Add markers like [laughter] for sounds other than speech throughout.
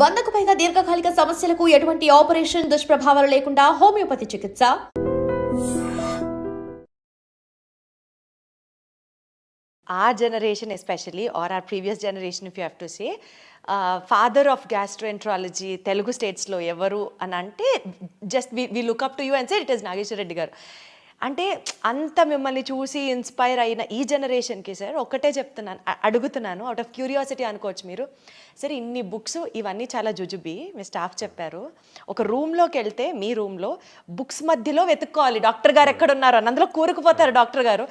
వందకు పైగా దీర్ఘకాలిక సమస్యలకు ఎటువంటి ఆపరేషన్ దుష్ప్రభావాలు లేకుండా హోమియోపతి చికిత్స. Our generation especially or our previous generation if you have to say father of gastroenterology Telugu స్టేట్స్లో ఎవరు అని అంటే just we we look up to you and say it is Nageswara Reddy గారు. అంటే అంత మిమ్మల్ని చూసి ఇన్స్పైర్ అయిన ఈ జనరేషన్కి సార్ ఒక్కటే చెప్తున్నాను అడుగుతున్నాను అవుట్ ఆఫ్ క్యూరియాసిటీ అనుకోవచ్చు మీరు. సార్ ఇన్ని బుక్స్ ఇవన్నీ చాలా జుజుబి మీ స్టాఫ్ చెప్పారు. ఒక రూమ్లోకి వెళ్తే మీ రూమ్లో బుక్స్ మధ్యలో వెతుక్కోవాలి. డాక్టర్ గారు ఎక్కడ ఉన్నారు అని. అందులో కూరుకుపోతారు డాక్టర్ గారు.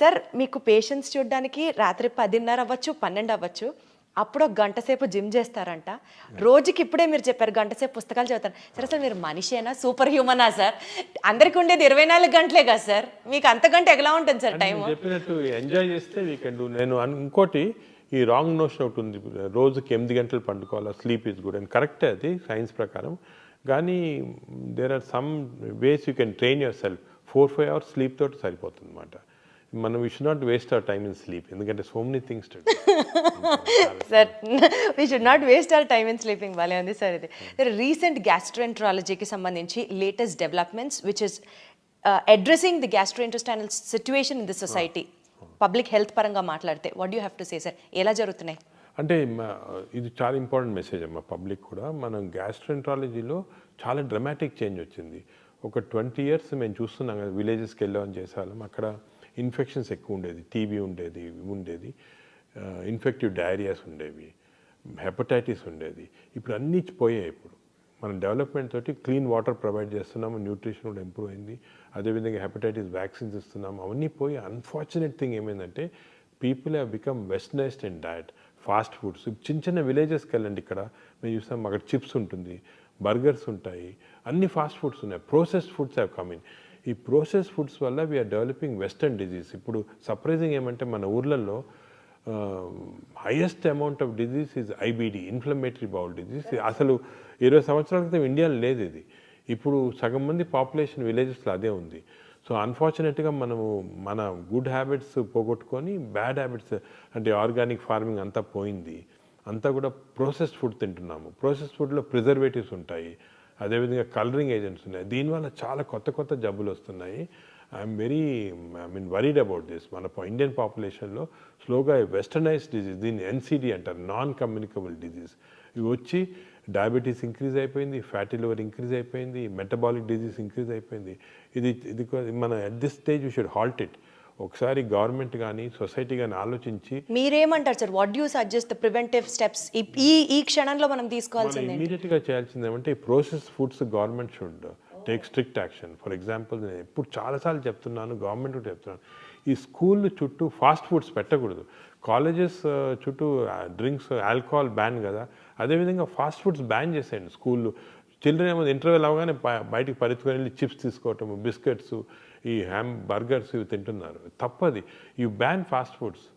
సార్ మీకు పేషెంట్స్ చూడడానికి రాత్రి పదిన్నర అవ్వచ్చు పన్నెండు అవ్వచ్చు. అప్పుడు ఒక గంట సేపు జిమ్ చేస్తారంట. రోజుకి ఇప్పుడే మీరు చెప్పారు గంట సేపు పుస్తకాలు చదువుతారు. సార్ అసలు మీరు మనిషేనా సూపర్ హ్యూమనా సార్? అందరికి ఉండేది ఇరవై నాలుగు గంటలే కదా సార్? మీకు అంతకంటే ఎలా ఉంటుంది సార్ టైం చెప్పినట్టు ఎంజాయ్ చేస్తే వీ కెన్ డూ నేను ఇంకోటి ఈ రాంగ్ నోషన్ ఒకటి ఉంది. రోజుకి ఎనిమిది గంటలు పండుకోవాలి? స్లీప్ ఈజ్ గుడ్ అండ్ కరెక్టే అది సైన్స్ ప్రకారం. కానీ there are some ways you can train yourself four five hours sleep తోటి సరిపోతుంది అనమాట మనం we should not waste our time in sleep ఎందుకంటే so many things sir we should not waste our time in sleeping భలే ఉంది sir ఇది recent గ్యాస్ట్రోఎంట్రాలజీకి సంబంధించి latest developments which is addressing the gastrointestinal situation in the society public health పరంగా మాట్లాడితే what you have to say sir ఎలా జరుగుతున్నాయి? అంటే ఇది చాలా ఇంపార్టెంట్ మెసేజ్ అమ్మా పబ్లిక్ కూడా. మనం గ్యాస్ట్రెంట్రాలజీలో చాలా డ్రమాటిక్ చేంజ్ వచ్చింది. ఒక ట్వంటీ ఇయర్స్ మేము చూస్తున్నాం కదా విలేజెస్కి వెళ్ళామని చేసేవాళ్ళం అక్కడ ఇన్ఫెక్షన్స్ ఎక్కువ ఉండేది టీబీ ఉండేది ఉండేది ఇన్ఫెక్టివ్ డైరియాస్ ఉండేవి హెపటైటిస్ ఉండేది. ఇప్పుడు అన్నీ పోయాయి ఇప్పుడు. మనం డెవలప్మెంట్ తోటి క్లీన్ వాటర్ ప్రొవైడ్ చేస్తున్నాము న్యూట్రిషన్ కూడా ఇంప్రూవ్ అయింది. అదేవిధంగా హెపటైటిస్ వ్యాక్సిన్స్ ఇస్తున్నాము. అవన్నీ పోయి అన్ఫార్చునేట్ థింగ్ ఏమైందంటే people have become westernized in diet fast foods చిన్న చిన్న విలేజెస్కి వెళ్ళండి ఇక్కడ. మేము చూస్తాం అక్కడ చిప్స్ ఉంటుంది బర్గర్స్ ఉంటాయి అన్ని ఫాస్ట్ ఫుడ్స్ ఉన్నాయి. ప్రోసెస్డ్ ఫుడ్స్ హ్యావ్ కమింగ్ ఈ ప్రోసెస్ ఫుడ్స్ వల్ల we are developing western disease ఇప్పుడు సర్ప్రైజింగ్ ఏమంటే మన ఊర్లలో highest amount of disease is IBD inflammatory bowel disease అసలు ఇరవై సంవత్సరాల క్రితం ఇండియాలో లేదు ఇది. ఇప్పుడు సగం మంది పాపులేషన్ విలేజెస్లో అదే ఉంది. సో అన్ఫార్చునేట్గా మనము మన గుడ్ హ్యాబిట్స్ పోగొట్టుకొని బ్యాడ్ హ్యాబిట్స్ అంటే ఆర్గానిక్ ఫార్మింగ్ అంతా పోయింది. అంతా కూడా ప్రాసెస్డ్ ఫుడ్ తింటున్నాము. ప్రాసెస్డ్ ఫుడ్లో ప్రిజర్వేటివ్స్ ఉంటాయి. అదేవిధంగా కలరింగ్ ఏజెంట్స్ ఉన్నాయి. దీనివల్ల చాలా కొత్త కొత్త జబ్బులు వస్తున్నాయి. I'm very I mean worried about this మన ఇండియన్ పాపులేషన్లో స్లోగా వెస్టర్నైజ్ డిజీజ్ దీన్ని ఎన్సిడి అంటారు నాన్ కమ్యూనికబుల్ డిజీజ్ ఇవి వచ్చి డయాబెటీస్ ఇంక్రీజ్ అయిపోయింది ఫ్యాటీ లివర్ ఇంక్రీజ్ అయిపోయింది మెటబాలిక్ డిజీస్ ఇంక్రీజ్ అయిపోయింది. ఇది ఇది మన at this stage you should halt it ఒకసారి గవర్నమెంట్ కానీ సొసైటీ కానీ ఆలోచించి మీరేమంటారు sir? What you suggest the preventive steps ఈ ఈ క్షణంలో మనం తీసుకోవాల్సింది ఇమీడియట్గా చేయాల్సింది ఏమంటే ఈ process foods government should take strict action for example నేను ఎప్పుడు చాలాసార్లు చెప్తున్నాను గవర్నమెంట్ కూడా చెప్తున్నాను. ఈ స్కూల్ చుట్టూ ఫాస్ట్ ఫుడ్స్ పెట్టకూడదు. కాలేజెస్ చుట్టూ డ్రింక్స్ ఆల్కహాల్ బ్యాన్ కదా. అదేవిధంగా ఫాస్ట్ ఫుడ్స్ బ్యాన్ చేసేయండి స్కూల్లో చిల్డ్రన్ ఏమో ఇంటర్వెల్ అవగానే బయ- బయటికి పరిగెత్తుకొని వెళ్ళి చిప్స్ తీసుకోవటము బిస్కెట్స్ ఈ హ్యామ్ బర్గర్స్ ఇవి తింటున్నారు. తప్పది. యూ బ్యాన్ ఫాస్ట్ ఫుడ్స్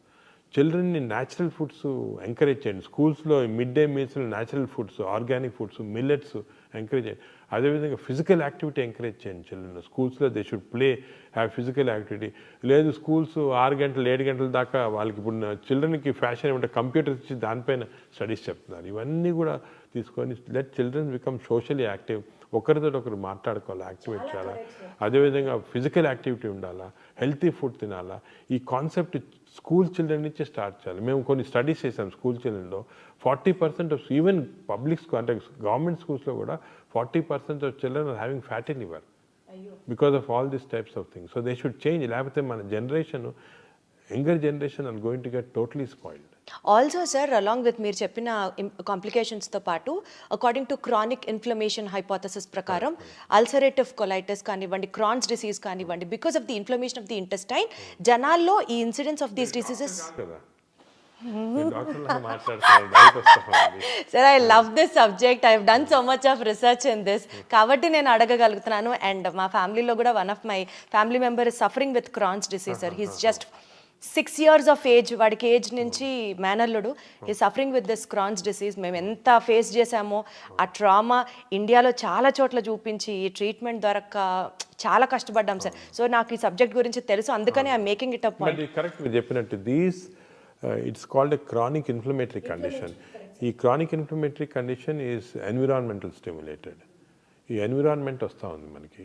చిల్డ్రన్ని న్యాచురల్ ఫుడ్స్ ఎంకరేజ్ చేయండి. స్కూల్స్లో mid day మీల్స్లో natural foods organic foods millets encourage చేయండి. అదేవిధంగా ఫిజికల్ యాక్టివిటీ ఎంకరేజ్ చేయండి చిల్డ్రన్ స్కూల్స్లో they should play have physical activity లేదు స్కూల్స్ ఆరు గంటలు ఏడు గంటల దాకా వాళ్ళకి ఇప్పుడు చిల్డ్రన్కి ఫ్యాషన్ ఏమంటే కంప్యూటర్స్ ఇచ్చి దానిపైన స్టడీస్ చెప్తున్నారు. ఇవన్నీ కూడా తీసుకొని let children become socially active ఒకరితో ఒకరు మాట్లాడుకోవాలి యాక్టివేట్ చేయాలా? అదేవిధంగా ఫిజికల్ యాక్టివిటీ ఉండాలా హెల్తీ ఫుడ్ తినాలా? ఈ కాన్సెప్ట్ స్కూల్ చిల్డ్రన్ నుంచే స్టార్ట్ చేయాలి. మేము కొన్ని స్టడీస్ చేసాం school చిల్డ్రన్లో. Forty percent of even public school అంటే గవర్నమెంట్ స్కూల్స్లో కూడా forty percent of children are having fatty liver because of all these types of things. So they should change. లేకపోతే మన generation younger generation are going to get totally spoiled. Also sir along with మీరు చెప్పిన కాంప్లికేషన్స్తో పాటు according to chronic inflammation hypothesis ప్రకారం ulcerative colitis కానివ్వండి Crohn's disease కానివ్వండి because of the inflammation of the intestine జనాల్లో ఈ incidence of these diseases sir I love this subject I done so much of research in this కాబట్టి నేను అడగగలుగుతున్నాను. And మా ఫ్యామిలీలో కూడా one of my family member is suffering with Crohn's disease sir he's just six years of age వాడికి age నుంచి మేనల్లుడు. ఈ suffering with this Crohn's disease మేము ఎంత ఫేస్ చేసామో ఆ ట్రామా ఇండియాలో చాలా చోట్ల చూపించి ఈ ట్రీట్మెంట్ దొరక్క చాలా కష్టపడ్డాం సార్. సో నాకు ఈ సబ్జెక్ట్ గురించి తెలుసు. అందుకని I making it up correct మీరు చెప్పినట్టు these it's called a chronic inflammatory condition ఈ chronic inflammatory condition is environmental stimulated ఈ ఎన్విరాన్మెంట్ వస్తూ ఉంది మనకి.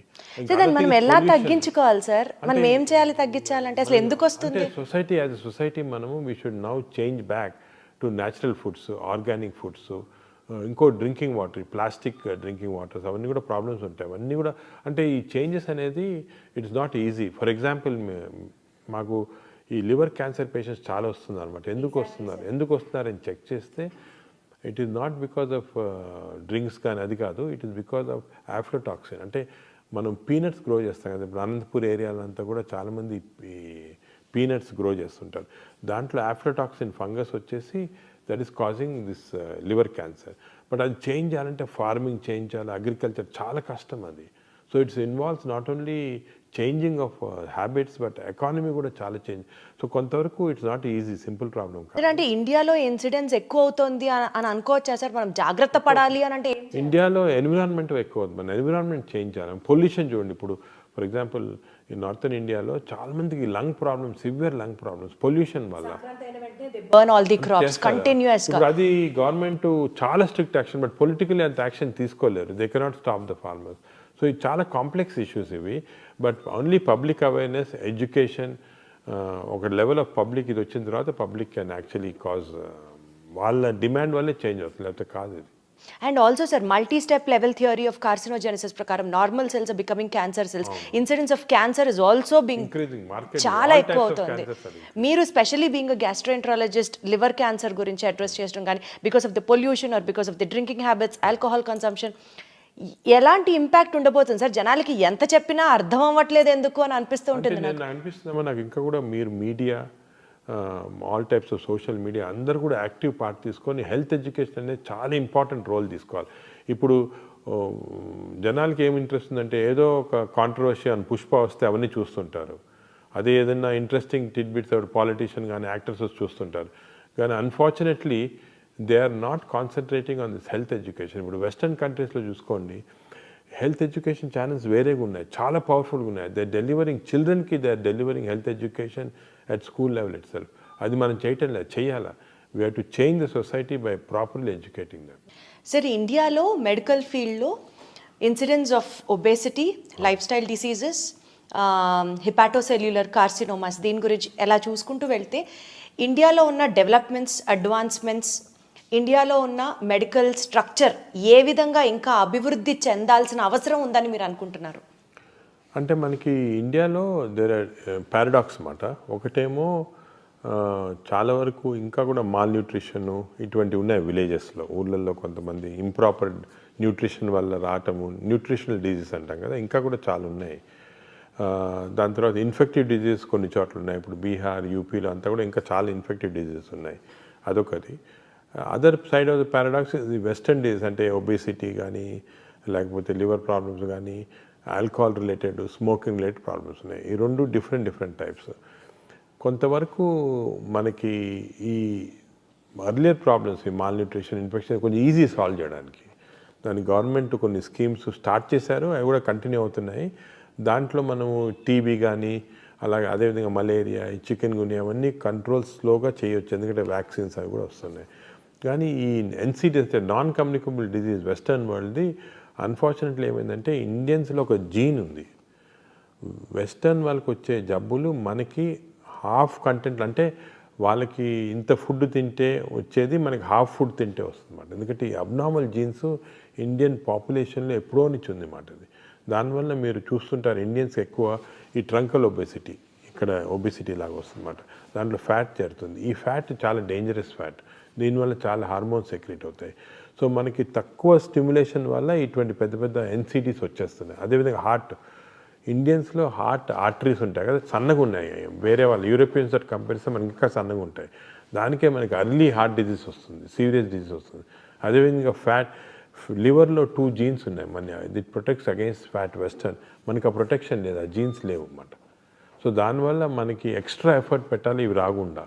దాన్ని మనం ఎలా తగ్గించుకోవాలి సార్? మనం ఏం చేయాలి తగ్గించాలంటే అసలు ఎందుకు వస్తుంది? సొసైటీ యాజ్ సొసైటీ మనము we should now change back to natural foods organic foods ఇంకో drinking water plastic drinking waters అవన్నీ కూడా ప్రాబ్లమ్స్ ఉంటాయి. అవన్నీ కూడా అంటే ఈ చేంజెస్ అనేది it's not easy for example మాకు ఈ లివర్ క్యాన్సర్ పేషెంట్స్ చాలా వస్తున్నారు అనమాట ఎందుకు వస్తున్నారు? ఎందుకు వస్తున్నారని చెక్ చేస్తే it is not because of drinks కానీ అది కాదు. It is because of aflatoxin అంటే మనం పీనట్స్ గ్రో చేస్తాం కదా. ఇప్పుడు అనంతపూర్ ఏరియాలంతా కూడా చాలామంది పీనట్స్ గ్రో చేస్తుంటారు. దాంట్లో ఆఫ్లోటాక్సిన్ ఫంగస్ వచ్చేసి that is causing this liver cancer but అది చేంజ్ చేయాలంటే ఫార్మింగ్ చేంజ్ చేయాలి. అగ్రికల్చర్ చాలా కష్టం అది. So it's involves not only changing of habits but economy కూడా చాలా చేంజ్ సో కొంతవరకు it's not easy simple problem కాదు. సార్ అంటే ఇండియాలో ఇన్సిడెంట్స్ ఎక్కువ అవుతుంది అని- అని అనుకోవచ్చా సార్? మనం జాగ్రత్త పడాలి అని అంటే ఇండియాలో ఎన్విరాన్మెంట్ ఎక్కువ అవుతుంది మన ఎన్విరాన్మెంట్ చేంజ్ చేయాలి. పొల్యూషన్ చూడండి. ఇప్పుడు ఫర్ ఎగ్జాంపుల్ ఈ నార్థన్ ఇండియాలో చాలా మందికి lung problems severe lung problems pollution వల్ల. అది గవర్నమెంట్ చాలా స్ట్రిక్ట్ యాక్షన్ బట్ పొలిటికలీ అంత యాక్షన్ తీసుకోలేరు. They cannot stop the farmers so ఇది చాలా కాంప్లెక్స్ ఇష్యూస్ ఇవి but only public awareness education ఒక లెవెల్ ఆఫ్ పబ్లిక్ ఇది వచ్చిన తర్వాత పబ్లిక్ కెన్ యాక్చువల్లీ కాజ్ వాళ్ళ డిమాండ్ వల్లే చేంజ్ అవుతుంది లేకపోతే కాదు ఇది. And also sir multi step level theory of carcinogenesis ప్రకారం normal cells becoming cancer cells incidence of cancer is also being చాలా ఎక్కువ అవుతుంది. మీరు specially being gastroenterologist liver cancer గురించి అడ్రస్ చేయడం కానీ because of the pollution or because of the drinking habits alcohol consumption ఎలాంటి impact ఉండబోతుంది? సార్ జనాలకి ఎంత చెప్పినా అర్థం అవ్వట్లేదు ఎందుకు అని అనిపిస్తూ ఉంటుంది నేను అనిపిస్తుందమ్మా నాకు ఇంకా కూడా మీరు media all types of social media అందరూ కూడా యాక్టివ్ పార్ట్ తీసుకొని హెల్త్ ఎడ్యుకేషన్ అనేది చాలా ఇంపార్టెంట్ రోల్ తీసుకోవాలి. ఇప్పుడు జనాలకి ఏం ఇంట్రెస్ట్ ఉందంటే ఏదో ఒక కాంట్రవర్సీ అని పుష్ప వస్తే అవన్నీ చూస్తుంటారు. అదే ఏదైనా ఇంట్రెస్టింగ్ టిడ్బిట్స్ పాలిటీషియన్ కానీ యాక్టర్స్ వచ్చి చూస్తుంటారు. కానీ unfortunately they are not concentrating on this health education. ఇప్పుడు వెస్టర్న్ కంట్రీస్లో చూసుకోండి హెల్త్ ఎడ్యుకేషన్ ఛానల్స్ వేరేగా ఉన్నాయి చాలా పవర్ఫుల్గా ఉన్నాయి. They delivering చిల్డ్రన్కి they are delivering health education at school level itself అది మనం చేయటం లేదు చేయాలా? We have to change the society by properly educating them sir ఇండియాలో మెడికల్ ఫీల్డ్లో incidence of obesity lifestyle diseases hepatocellular carcinomas దీని గురించి ఎలా చూసుకుంటూ వెళ్తే ఇండియాలో ఉన్న డెవలప్మెంట్స్ అడ్వాన్స్మెంట్స్ ఇండియాలో ఉన్న మెడికల్ స్ట్రక్చర్ ఏ విధంగా ఇంకా అభివృద్ధి చెందాల్సిన అవసరం ఉందని మీరు అనుకుంటున్నారు? అంటే మనకి ఇండియాలో దేర్ ఆర్ పారాడాక్స్ అన్నమాట. ఒకటేమో uh, చాలా వరకు ఇంకా కూడా మాల్ న్యూట్రిషన్ ఇటువంటివి ఉన్నాయి విలేజెస్లో ఊళ్ళల్లో కొంతమంది ఇంప్రాపర్ న్యూట్రిషన్ వల్ల రావటము న్యూట్రిషనల్ డిజీస్ అంటాం కదా ఇంకా కూడా చాలా ఉన్నాయి. Uh, దాని తర్వాత ఇన్ఫెక్టివ్ డిజీజ్ కొన్ని చోట్ల ఉన్నాయి. ఇప్పుడు బీహార్ యూపీలో అంతా కూడా ఇంకా చాలా ఇన్ఫెక్టివ్ డిజీజెస్ ఉన్నాయి. అదొకటి. Other side of the paradox ఇది వెస్టర్న్ డిజీస్ అంటే ఒబేసిటీ కానీ లేకపోతే లివర్ ప్రాబ్లమ్స్ కానీ alcohol related smoking related problems ఉన్నాయి. ఈ రెండు డిఫరెంట్ డిఫరెంట్ టైప్స్ కొంతవరకు మనకి ఈ అర్లియర్ ప్రాబ్లమ్స్ ఈ మాల్ న్యూట్రిషన్ ఇన్ఫెక్షన్ కొంచెం ఈజీ సాల్వ్ చేయడానికి. దాని గవర్నమెంట్ కొన్ని స్కీమ్స్ స్టార్ట్ చేశారు అవి కూడా కంటిన్యూ అవుతున్నాయి. దాంట్లో మనము టీబీ కానీ అలాగే అదేవిధంగా మలేరియా చికెన్ గుని అవన్నీ కంట్రోల్ స్లోగా చేయొచ్చు. ఎందుకంటే వ్యాక్సిన్స్ అవి కూడా వస్తున్నాయి. కానీ ఈ NCD non communicable disease western వరల్డ్ది unfortunately ఏమైందంటే ఇండియన్స్లో ఒక జీన్ ఉంది. వెస్టర్న్ వాళ్ళకి వచ్చే జబ్బులు మనకి హాఫ్ కంటెంట్ అంటే వాళ్ళకి ఇంత ఫుడ్ తింటే వచ్చేది మనకి హాఫ్ ఫుడ్ తింటే వస్తుందన్నమాట ఎందుకంటే ఈ అబ్నార్మల్ జీన్స్ ఇండియన్ పాపులేషన్లో ఎప్పుడో నుంచి ఉంది అన్నమాట అది దానివల్ల మీరు చూస్తుంటారు ఇండియన్స్ ఎక్కువ ఈ ట్రంకల్ ఒబెసిటీ ఇక్కడ ఒబెసిటీ లాగా వస్తుంది అన్నమాట. దాంట్లో ఫ్యాట్ చేరుతుంది. ఈ ఫ్యాట్ చాలా డేంజరస్ ఫ్యాట్ దీనివల్ల చాలా హార్మోన్స్ సెక్రెట్ అవుతాయి. సో మనకి తక్కువ స్టిమ్యులేషన్ వల్ల ఇటువంటి పెద్ద పెద్ద ఎన్సిటీస్ వచ్చేస్తున్నాయి. అదేవిధంగా హార్ట్ ఇండియన్స్లో హార్ట్ ఆర్టరీస్ ఉంటాయి కదా సన్నగా ఉన్నాయి. వేరే వాళ్ళు యూరోపియన్స్ తోటి కంపేర్ మనకి ఇంకా సన్నగా ఉంటాయి. దానికే మనకి అర్లీ హార్ట్ డిజీజ్ వస్తుంది సీరియస్ డిజీజ్ వస్తుంది. అదేవిధంగా ఫ్యాట్ లివర్లో టూ జీన్స్ ఉన్నాయి. మన ఇది ప్రొటెక్ట్స్ అగైన్స్ ఫ్యాట్ వెస్టర్న్. మనకి ఆ ప్రొటెక్షన్ లేదు ఆ జీన్స్ లేవు అన్నమాట. సో దానివల్ల మనకి ఎక్స్ట్రా ఎఫర్ట్ పెట్టాలి ఇవి రాకుండా.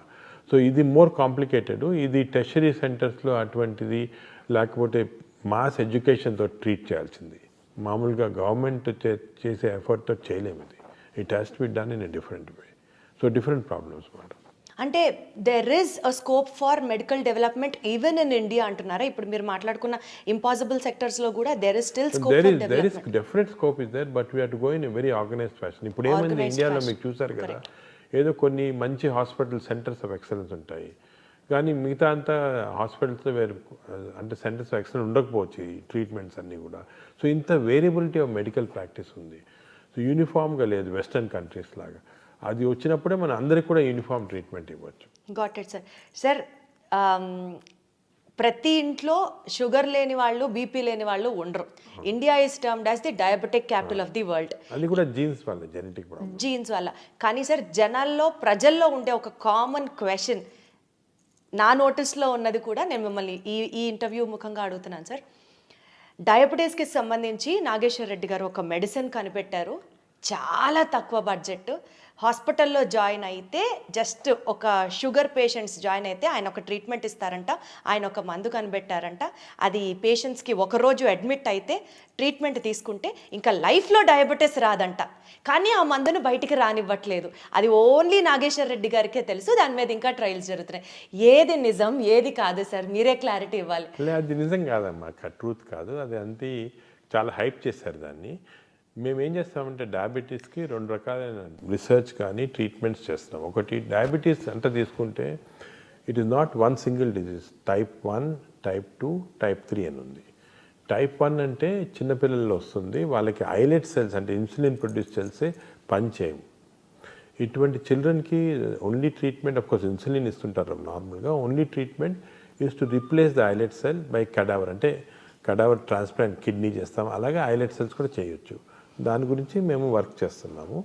సో ఇది మోర్ కాంప్లికేటెడ్. ఇది టెషరీ సెంటర్స్లో అటువంటిది లేకపోతే మాస్ ఎడ్యుకేషన్తో ట్రీట్ చేయాల్సింది. మామూలుగా గవర్నమెంట్ చేసే ఎఫర్ట్తో చేయలేము ఇది. It has to be done in a different way so different problems మాట అంటే there is a scope for medical development even in India అంటున్నారా? ఇప్పుడు మీరు మాట్లాడుకున్న ఇంపాసిబుల్ సెక్టర్స్లో కూడా there is still scope there is there is definite scope is there but we are to go in very organised fashion ఇప్పుడు ఏమైంది? ఇండియాలో. మీకు చూసారు కదా ఏదో కొన్ని మంచి హాస్పిటల్ సెంటర్స్ ఆఫ్ ఎక్సలెన్స్ ఉంటాయి. కానీ మిగతా అంతా హాస్పిటల్స్లో వేరు అంటే సెంటర్స్ ఆఫ్ ఎక్సలెన్స్ ఉండకపోవచ్చు ఈ ట్రీట్మెంట్స్ అన్నీ కూడా. సో ఇంత వేరియబిలిటీ ఆఫ్ మెడికల్ ప్రాక్టీస్ ఉంది. సో యూనిఫామ్గా లేదు వెస్టర్న్ కంట్రీస్ లాగా. అది వచ్చినప్పుడే మన అందరికి కూడా యూనిఫామ్ ట్రీట్మెంట్ ఇవ్వచ్చు. Got it sir. సార్ ప్రతి ఇంట్లో షుగర్ లేని వాళ్ళు బీపీ లేని వాళ్ళు ఉండరు. India is termed as the diabetic capital of the world అది కూడా జీన్స్ వల్ల జెనెటిక్ జీన్స్ వల్ల. కానీ సార్ జనాల్లో ప్రజల్లో ఉండే ఒక కామన్ క్వశ్చన్ నా నోటీస్లో ఉన్నది కూడా నేను మిమ్మల్ని ఈ ఈ ఇంటర్వ్యూ ముఖంగా అడుగుతున్నాను సార్. డయాబెటీస్కి సంబంధించి నాగేశ్వర్ రెడ్డి గారు ఒక మెడిసిన్ కనిపెట్టారు. చాలా తక్కువ బడ్జెట్. హాస్పిటల్లో జాయిన్ అయితే జస్ట్ ఒక షుగర్ పేషెంట్స్ జాయిన్ అయితే ఆయన ఒక ట్రీట్మెంట్ ఇస్తారంట. ఆయన ఒక మందు కనిపెట్టారంట. అది పేషెంట్స్కి ఒకరోజు అడ్మిట్ అయితే ట్రీట్మెంట్ తీసుకుంటే ఇంకా లైఫ్లో డయాబెటీస్ రాదంట. కానీ ఆ మందును బయటికి రానివ్వట్లేదు. అది ఓన్లీ నాగేశ్వర్ రెడ్డి గారికే తెలుసు. దాని మీద ఇంకా ట్రయల్స్ జరుగుతున్నాయి. ఏది నిజం ఏది కాదు సార్. మీరే క్లారిటీ ఇవ్వాలి. అది నిజం కాదమ్మా. ట్రూత్ కాదు. అది అంతే చాలా హైప్ చేశారు దాన్ని. మేము ఏం చేస్తామంటే డయాబెటీస్కి రెండు రకాలైన రీసెర్చ్ కానీ ట్రీట్మెంట్స్ చేస్తాం. ఒకటి డయాబెటీస్ అంతా తీసుకుంటే it is not one single disease. Type one type two type three అని ఉంది. టైప్ వన్ అంటే చిన్నపిల్లల్లో వస్తుంది. వాళ్ళకి ఐలెట్ సెల్స్ అంటే ఇన్సులిన్ ప్రొడ్యూస్ సెల్సే పనిచేయవు ఇటువంటి చిల్డ్రన్కి only treatment of course insulin ఇస్తుంటారు నార్మల్గా. Only treatment is to replace the islet cell by cadaver. అంటే కడావర్ ట్రాన్స్ప్లాంట్ కిడ్నీ చేస్తాం. అలాగే ఐలెట్ సెల్స్ కూడా చేయొచ్చు. దాని గురించి మేము వర్క్ చేస్తున్నాము.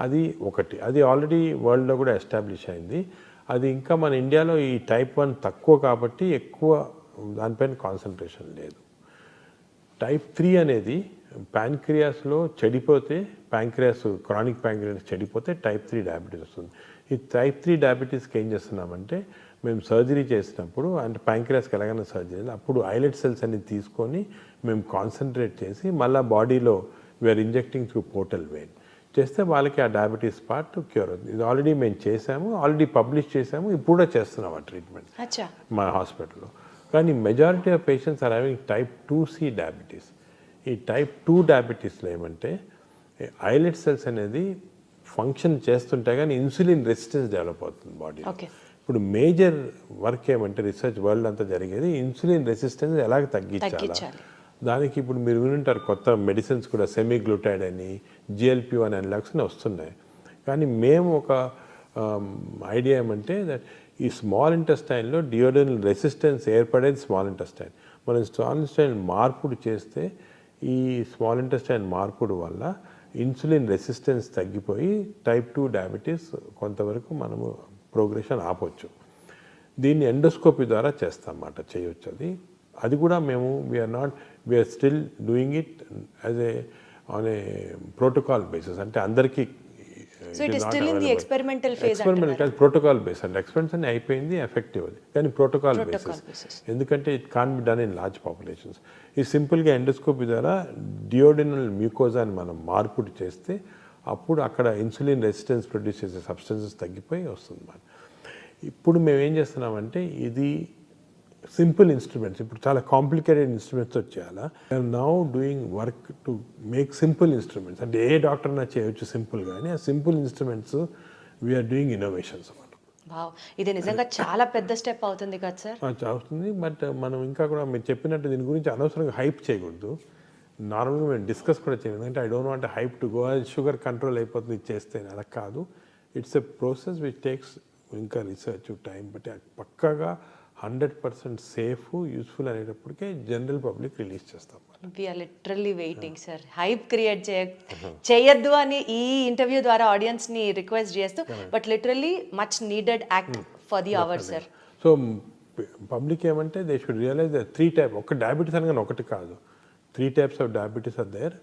అది ఒకటి. అది ఆల్రెడీ వరల్డ్లో కూడా ఎస్టాబ్లిష్ అయింది. అది ఇంకా మన ఇండియాలో ఈ టైప్ వన్ తక్కువ కాబట్టి ఎక్కువ దానిపైన కాన్సన్ట్రేషన్ లేదు. టైప్ త్రీ అనేది ప్యాంక్రియాస్లో చెడిపోతే ప్యాంక్రియాస్ క్రానిక్ ప్యాంక్రియాస్ చెడిపోతే టైప్ త్రీ డయాబెటీస్ వస్తుంది. ఈ టైప్ త్రీ డయాబెటీస్కి ఏం చేస్తున్నామంటే మేము సర్జరీ చేసినప్పుడు అంటే ప్యాంక్రియాస్కి ఎలాగైనా సర్జరీ అప్పుడు ఐలెట్ సెల్స్ అన్ని తీసుకొని మేము కాన్సన్ట్రేట్ చేసి మళ్ళీ బాడీలో we are injecting through portal vein చేస్తే వాళ్ళకి ఆ డయాబెటీస్ పార్ట్ క్యూర్ అవుతుంది. ఇది ఆల్రెడీ మేము చేసాము ఆల్రెడీ పబ్లిష్ చేసాము ఇప్పుడు కూడా చేస్తున్నాం ఆ ట్రీట్మెంట్ మా హాస్పిటల్లో కానీ majority of patients are having type two C diabetes ఈ టైప్ టూ డయాబెటీస్లో ఏమంటే ఐలెట్ సెల్స్ అనేది ఫంక్షన్ చేస్తుంటే కానీ ఇన్సులిన్ రెసిస్టెన్స్ డెవలప్ అవుతుంది బాడీ. ఇప్పుడు మేజర్ వర్క్ ఏమంటే రీసెర్చ్ వరల్డ్ అంతా జరిగేది ఇన్సులిన్ రెసిస్టెన్స్ ఎలాగ తగ్గించాలి. దానికి ఇప్పుడు మీరు వినుంటారు కొత్త మెడిసిన్స్ కూడా సెమీ గ్లూటైడ్ అని జిఎల్పి వన్ అనలాగ్స్ అని వస్తున్నాయి. కానీ మేము ఒక ఐడియా ఏమంటే దట్ ఈ స్మాల్ ఇంటెస్టైన్లో డియోడన్ రెసిస్టెన్స్ ఏర్పడేది స్మాల్ ఇంటెస్టైన్ మనం స్మాల్ ఇంటెస్టైన్ మార్పుడు చేస్తే ఈ స్మాల్ ఇంటెస్టైన్ మార్పుడు వల్ల ఇన్సులిన్ రెసిస్టెన్స్ తగ్గిపోయి టైప్ టూ డయాబెటీస్ కొంతవరకు మనము ప్రోగ్రెషన్ ఆపొచ్చు. దీన్ని ఎండోస్కోపీ ద్వారా చేస్తాం అన్నమాట చేయొచ్చు అది. అది కూడా మేము we are not we are still doing it as a on a protocol basis అంటే అందరికీ So it is still in the experimental phase experiment కాదు ప్రోటోకాల్ బేస్ అంటే ఎక్స్పెరిమెంట్స్ అయిపోయింది ఎఫెక్టివ్ అది. కానీ ప్రోటోకాల్ Protocol బేసిస్ basis. ఎందుకంటే it can be done in large populations ఈ సింపుల్గా ఎండోస్కోపీ ద్వారా డియోడినల్ మ్యూకోజాని మనం మార్పుడు చేస్తే అప్పుడు అక్కడ ఇన్సులిన్ రెసిస్టెన్స్ ప్రొడ్యూస్ చేసే సబ్స్టెన్సెస్ తగ్గిపోయి వస్తుంది అన్నమాట ఇప్పుడు మేము ఏం చేస్తున్నామంటే ఇది సింపుల్ ఇన్స్ట్రుమెంట్స్ ఇప్పుడు చాలా complicated instruments వచ్చేయాలా? Now doing work to make simple instruments అంటే ఏ డాక్టర్ నా చేయొచ్చు సింపుల్ కానీ ఆ simple instruments we are doing innovations అన్నమాట. ఇది నిజంగా చాలా పెద్ద స్టెప్ అవుతుంది కదా సార్ అవుతుంది. బట్ మనం ఇంకా కూడా మీరు చెప్పినట్టు దీని గురించి అనవసరంగా హైప్ చేయకూడదు. నార్మల్గా మేము డిస్కస్ కూడా చేయలేదు. ఎందుకంటే I don't want hype to go sugar control అయిపోతుంది చేస్తే అలా కాదు. It's a process which takes ఇంకా రీసెర్చ్ టైం బట్ పక్కాగా హండ్రెడ్ పర్సెంట్ సేఫ్ యూస్ఫుల్ అనేటప్పటికే జనరల్ పబ్లిక్ రిలీజ్ చేస్తాం we are literally waiting sir hype create చేయ చేయొద్దు అని ఈ ఇంటర్వ్యూ ద్వారా ఆడియన్స్ని రిక్వెస్ట్ చేస్తూ but literally much needed act for the hour sir so public ఏమంటే they should realise three type ఒక డయాబెటీస్ అనగానే ఒకటి కాదు. Three types of diabetes are there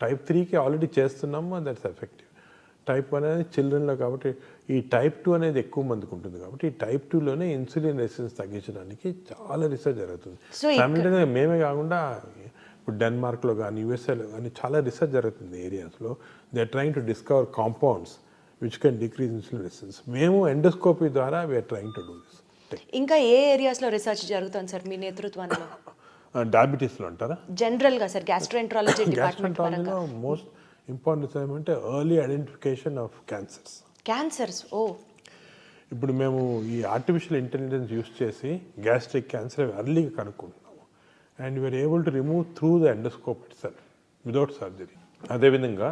type త్రీకి ఆల్రెడీ చేస్తున్నాము దట్స్ ఎఫెక్టివ్ టైప్ వన్ అనేది చిల్డ్రన్లో కాబట్టి ఈ టైప్ టూ అనేది ఎక్కువ మందికి ఉంటుంది కాబట్టి ఈ టైప్ టూలోనే ఇన్సులిన్ రెసిస్టెన్స్ తగ్గించడానికి చాలా రీసెర్చ్ జరుగుతుంది. ఫ్యామిలీగా మేమే కాకుండా ఇప్పుడు డెన్మార్క్లో కానీ యూఎస్ఏలో కానీ చాలా రీసెర్చ్ జరుగుతుంది ఏరియాస్లో they are trying to discover compounds which can decrease insulin resistance మేము ఎండోస్కోపీ ద్వారా we are trying to do this ఇంకా ఏ ఏరియాస్లో రీసెర్చ్ జరుగుతుంది సార్ మీ నేతృత్వంలో? డయాబెటీస్లో అంటారా? జనరల్గా sir gastroenterology department most important ఏమంటే early identification of cancers cancers ఓ. ఇప్పుడు మేము ఈ ఆర్టిఫిషియల్ ఇంటెలిజెన్స్ యూస్ చేసి గ్యాస్ట్రిక్ క్యాన్సర్ ఎర్లీగా కనుక్కుంటున్నాము. And we are able to remove through the endoscope itself without surgery అదేవిధంగా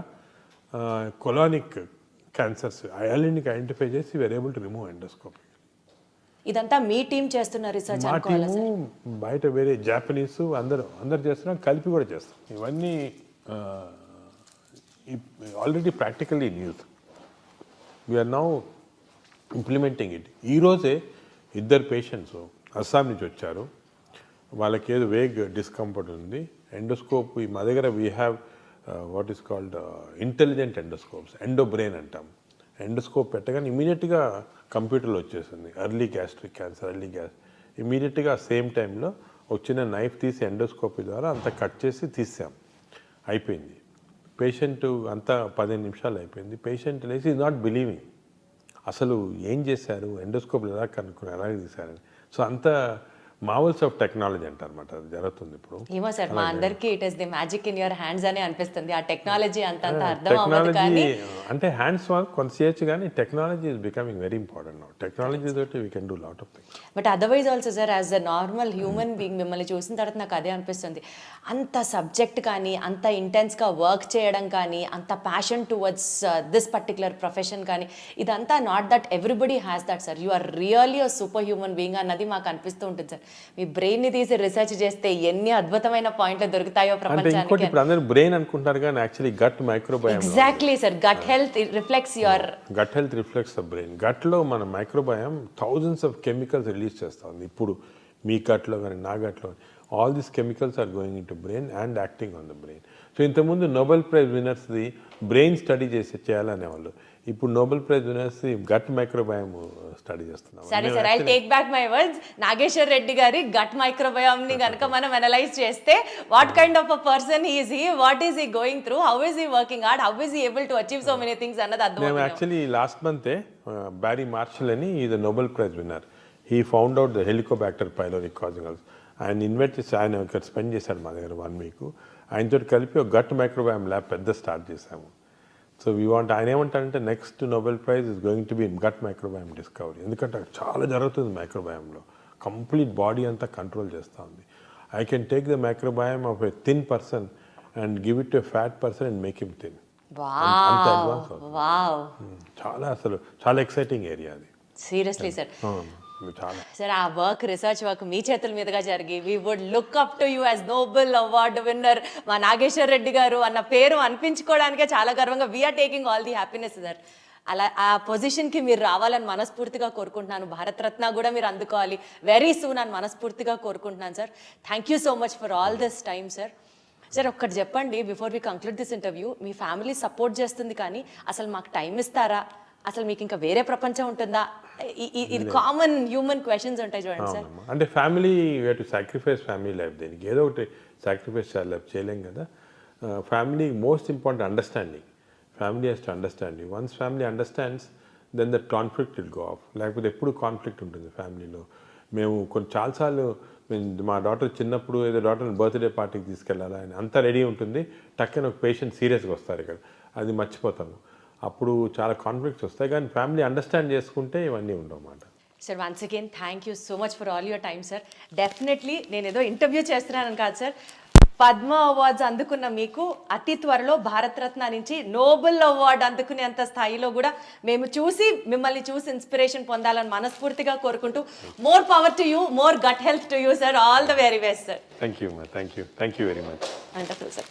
కొలానిక్ క్యాన్సర్స్ ఎర్లీనికి ఐడెంటిఫై చేసి we are able to remove endoscope ఇదంతా మీ టీం చేస్తున్న రీసెర్చ్ మా టీము బయట వేరే జాపనీస్ అందరూ అందరు చేస్తున్నాం కలిపి కూడా చేస్తాం. ఇవన్నీ already practically in youth we are now implementing it ఈరోజే ఇద్దరు పేషెంట్స్ అస్సాం నుంచి వచ్చారు. వాళ్ళకి ఏదో వేగ్ డిస్కంఫర్ట్ ఉంది. ఎండోస్కోప్ మా దగ్గర we have what is called intelligent endoscopes endo brain అంటాం. ఎండోస్కోప్ పెట్టగానే ఇమీడియట్గా కంప్యూటర్లో వచ్చేసింది. Early gastric cancer early gas ఇమీడియట్గా సేమ్ టైంలో ఒక చిన్న నైఫ్ తీసి ఎండోస్కోపీ ద్వారా అంత కట్ చేసి తీసాం. అయిపోయింది. పేషెంట్ అంతా పదిహేను నిమిషాలు అయిపోయింది. పేషెంట్ లేసి నాట్ బిలీవింగ్ అసలు ఏం చేశారు? ఎండోస్కోప్ ఎలా కనుక్కున్నారు? ఎలా తీశారని. సో అంత మావల్స్ ఆఫ్ టెక్నాలజీ అంటారు అనమాట అది జరుగుతుంది ఇప్పుడు. ఏమో సార్ మా అందరికి it is the magic in your hands అని అనిపిస్తుంది. ఆ టెక్నాలజీ అంత అంత అర్థం అవ్వదు టెక్నాలజీ కానీ అంటే హ్యాండ్స్ వర్క్ కొంత చేయొచ్చు కానీ technology is becoming very important now technology తోటి we can do lot of things but otherwise also sir as a normal human being మిమ్మల్ని చూసిన తర్వాత నాకు అదే అనిపిస్తుంది. అంత సబ్జెక్ట్ కానీ అంత ఇంటెన్స్గా వర్క్ చేయడం కానీ అంత passion towards this particular profession కానీ ఇదంతా not that everybody has that sir you are really a super human being అన్నది మాకు అనిపిస్తూ ఉంటుంది సార్ మీ బ్రెయిన్ని తీసి రీసెర్చ్ చేస్తే ఎన్ని అద్భుతమైన పాయింట్లు దొరుకుతాయో ప్రపంచానికి ఇప్పుడు అందరూ బ్రెయిన్ అనుకుంటారు కానీ actually gut microbiome exactly sir gut health reflects your gut health reflects the brain గట్లో మన microbiome thousands of chemicals release చేస్తూ ఉంది. ఇప్పుడు మీ గట్లో కానీ నా గట్లో all these chemicals are going into brain and acting on the brain so ఇంతకుముందు Nobel prize విన్నర్స్ది బ్రెయిన్ స్టడీ చేసి చేయాలనేవాళ్ళు. ఇప్పుడు Nobel prize winners gut microbiome study చేస్తున్నాం. సరే sir I take back my words Nageshwar Reddy గారి gut మైక్రోబయామ్ని కనుక [laughs] మనం అనలైజ్ చేస్తే what kind of a person is he what is he going through how is he working hard how is he able to achieve so many things అన్నది మేము అర్థం actually last మంతే Barry Marshall అని ఈ the Nobel prize winner he found out the Helicobacter pyloric causing ulcers ఆయన invite చేసి ఆయన ఇక్కడ స్పెండ్ చేశాడు మా దగ్గర వన్ వీక్ ఆయనతో కలిపి ఒక గట్ మైక్రోబయామ్ ల్యాబ్ పెద్ద స్టార్ట్ చేశాము. సో వీ వాంట్ ఆయన ఏమంటారంటే next Nobel prize is going to be gut microbiome discovery ఎందుకంటే అక్కడ చాలా జరుగుతుంది మైక్రోబయామ్లో కంప్లీట్ బాడీ అంతా కంట్రోల్ చేస్తూ ఉంది. I can take the microbiome of a thin person and give it to fat person and make him thin అంత చాలా అసలు చాలా ఎక్సైటింగ్ ఏరియా అది. సీరియస్లీ సార్ చాలా సార్ ఆ వర్క్ రీసెర్చ్ వర్క్ మీ చేతుల మీదుగా జరిగి we would look up to you as Nobel award winner మా నాగేశ్వర్ రెడ్డి గారు అన్న పేరు అనిపించుకోవడానికే చాలా గర్వంగా we are taking all the happiness sir అలా ఆ పొజిషన్కి మీరు రావాలని మనస్ఫూర్తిగా కోరుకుంటున్నాను. భారతరత్న కూడా మీరు అందుకోవాలి. వెరీ సూన్ అని మనస్ఫూర్తిగా కోరుకుంటున్నాను sir thank you so much for all this time sir sir ఒక్కటి చెప్పండి before we conclude this interview me family support చేస్తుంది కానీ అసలు మాకు టైం ఇస్తారా? అసలు మీకు ఇంకా వేరే ప్రపంచం ఉంటుందా? ఇది కామన్ హ్యూమన్ క్వశ్చన్స్ ఉంటాయి చూడండి సార్. అంటే family to sacrifice family life దీనికి. ఏదో ఒకటి సాక్రిఫైస్ చేయాలి చేయలేం కదా. Family most important understanding family has to understand once family understands then that conflict will go off లేకపోతే ఎప్పుడు కాన్ఫ్లిక్ట్ ఉంటుంది ఫ్యామిలీలో మేము కొన్ని చాలాసార్లు మేము మా డాటర్ చిన్నప్పుడు ఏదో డాటర్ బర్త్డే పార్టీకి తీసుకెళ్ళాలా అని అంతా రెడీ ఉంటుంది. టక్కన ఒక పేషెంట్ సీరియస్గా వస్తారు ఇక్కడ. అది మర్చిపోతాము. అప్పుడు చాలా కాన్ఫ్లిక్ట్స్ వస్తాయి. కానీ ఫ్యామిలీ అండర్స్టాండ్ చేసుకుంటే ఇవన్నీ ఉండవు అన్నమాట. Sir once again thank you so much for all your time sir definitely నేను ఏదో ఇంటర్వ్యూ చేస్తున్నానని కాదు సార్ పద్మ అవార్డ్స్ అందుకున్న మీకు అతి త్వరలో భారతరత్న నుంచి నోబెల్ అవార్డు అందుకునేంత స్థాయిలో కూడా మేము చూసి మిమ్మల్ని చూసి ఇన్స్పిరేషన్ పొందాలని మనస్ఫూర్తిగా కోరుకుంటూ more power to you more gut health to you sir all the very best sir thank you thank you thank you very much wonderful sir